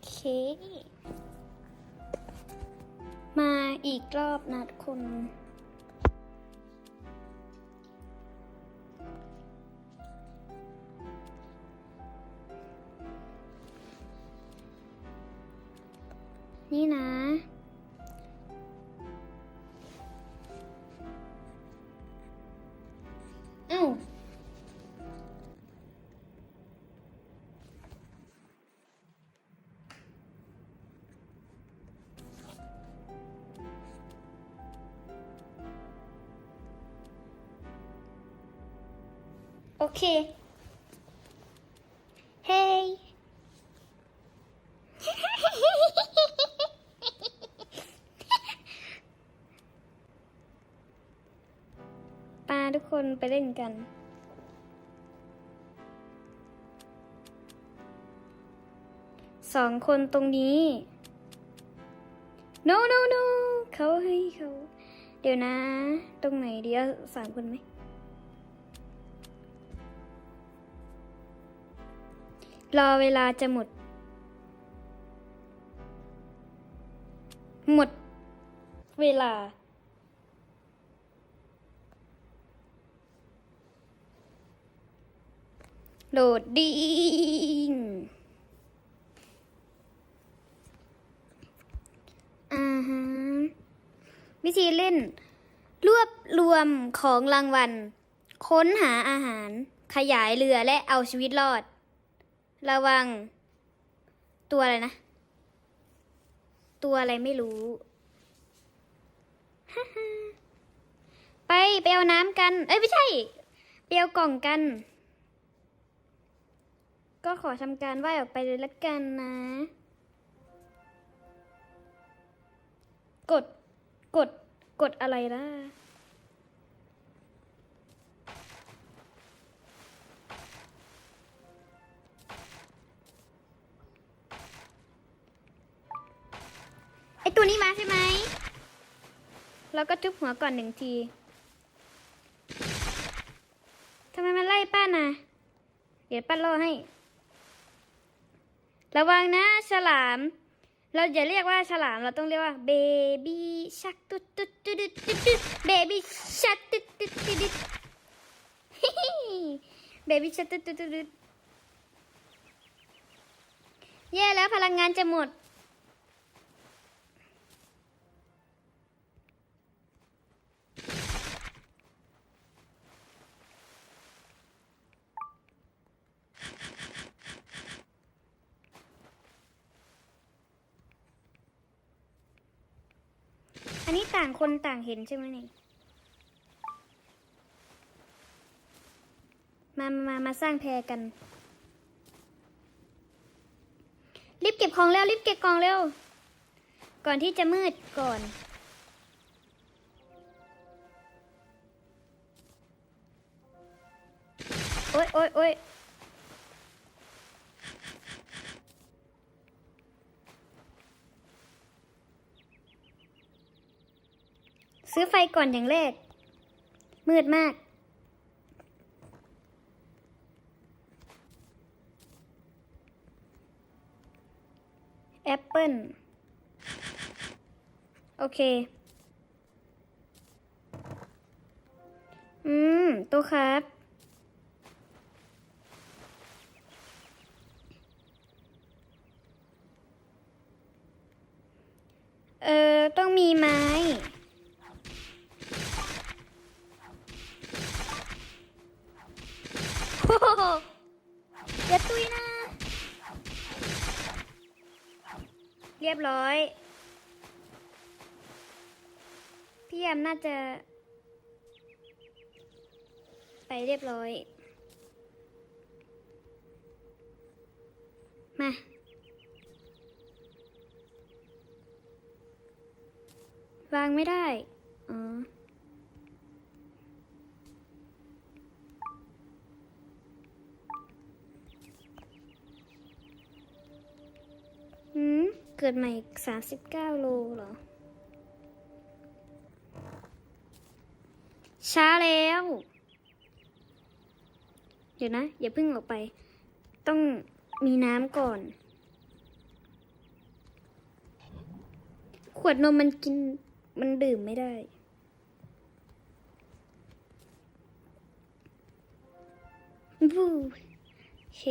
โอเค มาอีกรอบนะทุกคนนี่นะ โอเค เฮ้ยปาทุกคนไปเล่นกันสองคนตรงนี้ no no no เขาให้เขา เดี๋ยวนะ ตรงไหนเดียวสามคนไหม รอเวลาจะหมด หมด เวลา โหลดดิ้งอ่าฮะวิธีเล่น รวบรวมของรางวัล ค้นหาอาหาร ขยายเรือและเอาชีวิตรอด ระวัง ตัวอะไรนะ ตัวอะไรไม่รู้ ไปไปเอาน้ำกัน เอ้ยไม่ใช่ไปเอากล่องกัน ก็ขอทำการไหว้ออกไปเลยละกันนะ กด กด กดอะไรล่ะ อตัวนี้มาใช่ไหม แล้วก็ทุบหัวก่อนหนึ่งที ทำไมมันไล่ป้านะ เดี๋ยวป้าล่อให้ ระวังนะฉลาม เราอย่าเรียกว่าฉลาม เราต้องเรียกว่าเบบี้ชักตุ๊ดตุ๊ดตุ๊ดตุ๊ดตุ๊ดเบบี้ชักตุ๊ดตุ๊ดตุ๊ดตุ๊ดเบบี้ชักตุ๊ดตุ๊ดตุ๊ดเย่แล้วพลังงานจะหมด อันนี้ต่าง คนต่างเห็นใช่ไหมนี่มามา มาสร้างแพรกัน รีบเก็บของแล้วรีบเก็บของเร็ว ก่อนที่จะมืดก่อน โอ๊ยโอ๊ยโอ๊ย ซื้อไฟก่อนอย่างแรก มืดมาก แอปเปิลโอเค อืมตัวครับเออต้องมีไม้ รียบร้อย พี่ยามน่าจะ ไปเรียบร้อย มาวางไม่ได้ ใหม่สามสิบเก้าโลเหรอ ช้าแล้ว เดี๋ยวนะ อย่าเพิ่งออกไป ต้องมีน้ำก่อน ขวดนมมันกินมันดื่มไม่ได้ บูโอเค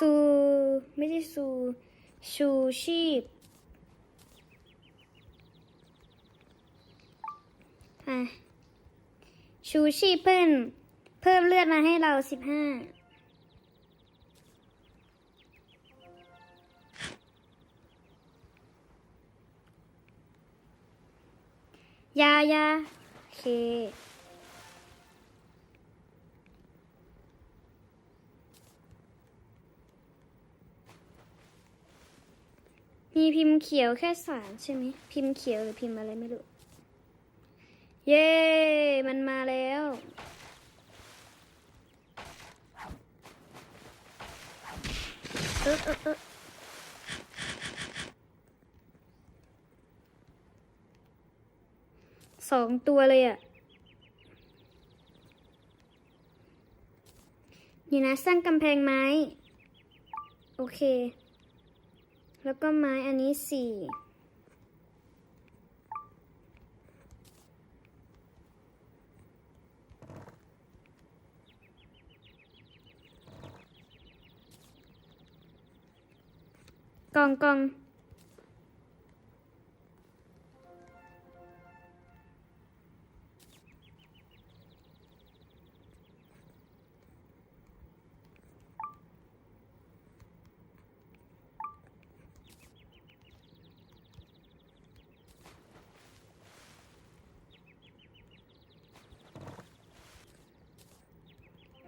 ซูไม่ใช่ซูชูชีพอ่ชูชีพเพิ่มเพิ่มเลือดมาให้เราสิบห้ายายาโอเค มีพิมพ์เขียวแค่สามใช่ไหมพิมพ์เขียวหรือพิมพ์อะไรไม่รู้ เย้ มันมาแล้ว เออเออเออสองตัวเลยอะ่ะนี่นะสร้างกำแพงไม้ โอเค แล้วก็ไม้อันนี้สี่กองกอง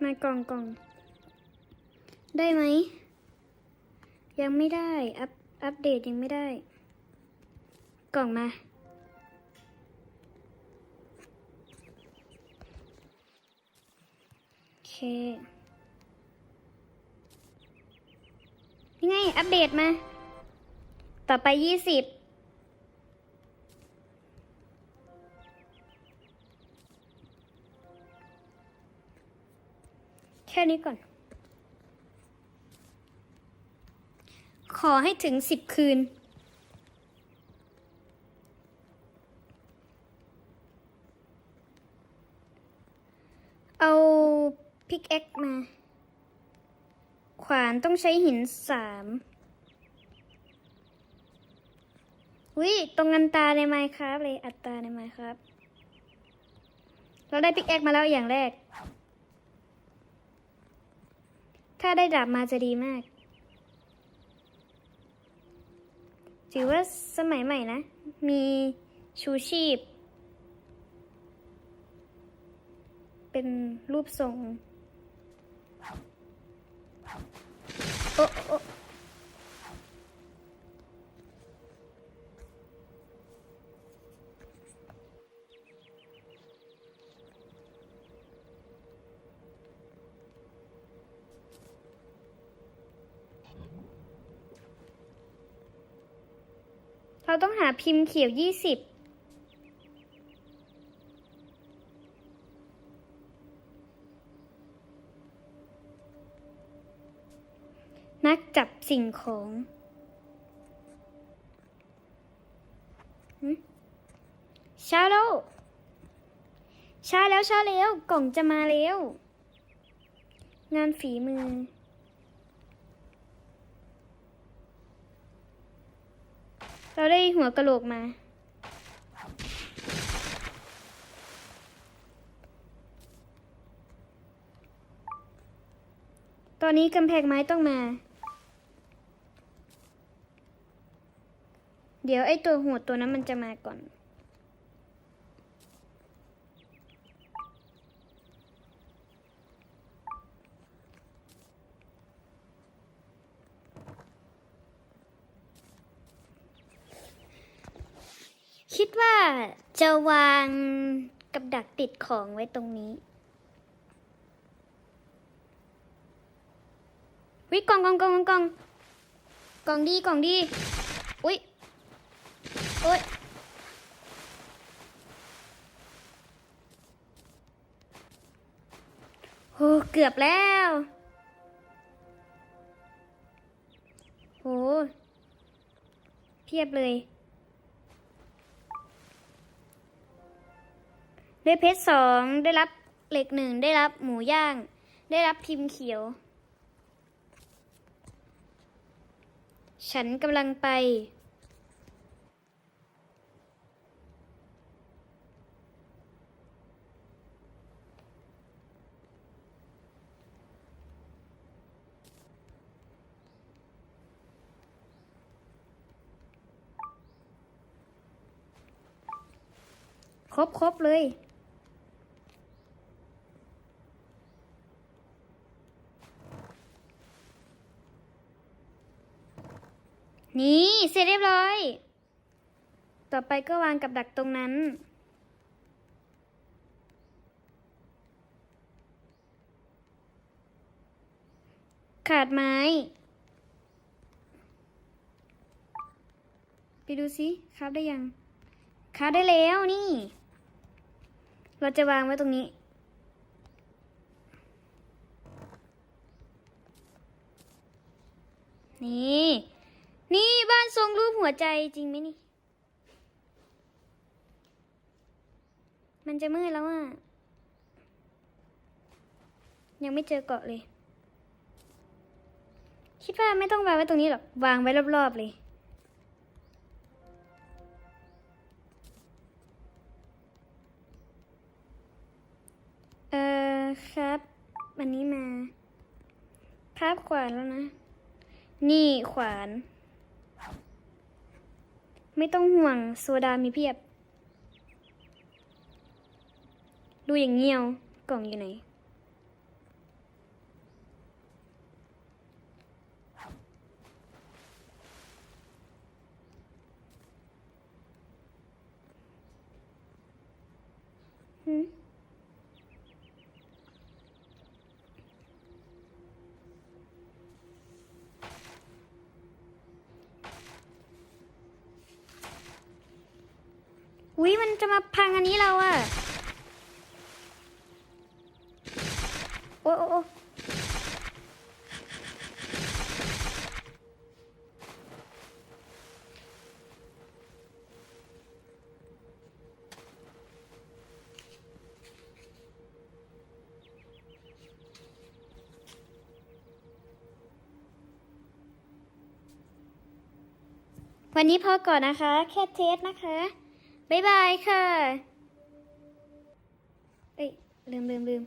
มากล่องกล่อง ได้ไหม ยังไม่ได้ อัปอัปเดตยังไม่ได้ กล่องมาโอเคนี่ไง อัปเดตมา ต่อไปยี่สิบ ค่นี้ก่อน ขอให้ถึงสิบคืน เอาพิกแอคมา ขวานต้องใช้หินสามวิตรงอันตาในไมค์ครับเลยอัตราในไมค์ครับ เราได้พิกแอคมาแล้วอย่างแรก ถ้าได้ดาบมาจะดีมาก ถือว่าสมัยใหม่นะ มีชูชีพ เป็นรูปทรง เราต้องหาพิมพ์เขียวยี่สิบนักจับสิ่งของเช้าแล้วเช้าแล้วเช้าแล้วกล่องจะมาแล้ว งานฝีมือ เราได้หัวกะโหลกมา ตอนนี้กำแพงไม้ต้องมา เดี๋ยวไอ้ตัวหัวตัวนั้นมันจะมาก่อน คิดว่า จะวางกับดักติดของไว้ตรงนี้วิกล่องกล่องกล่องกล่องกล่องกล่องดีกล่องดีอุ้ยโอ้ยโหเกือบแล้วโหเพียบเลย ได้เพชรสอง ได้รับเหล็กหนึ่ง ได้รับหมูย่าง ได้รับพิมพ์เขียว ฉันกำลังไป ครบครบเลย นี่ เสร็จเรียบร้อย ต่อไปก็วางกับดักตรงนั้น ขาดไม้ ไปดูสิครับได้ยังครับได้แล้วนี่ เราจะวางไว้ตรงนี้นี่ นี่บ้านทรงรูปหัวใจจริงไหมนี่ มันจะมืดแล้วอะ ยังไม่เจอเกาะเลย คิดว่าไม่ต้องวางไว้ตรงนี้หรอก วางไว้รอบๆเลย เออครับ วันนี้มาครับขวานแล้วนะ นี่ขวาน ไม่ต้องห่วงโซดามีเพียบ ดูอย่างเงี้ยว กล่องอยู่ไหน อุ้ยมันจะมาพังอันนี้เราอะโอ้โอ้วันนี้พอก่อนนะคะ แค่เทสนะคะ บ๊ายบายค่ะ เอ้ยลืมลืมลืม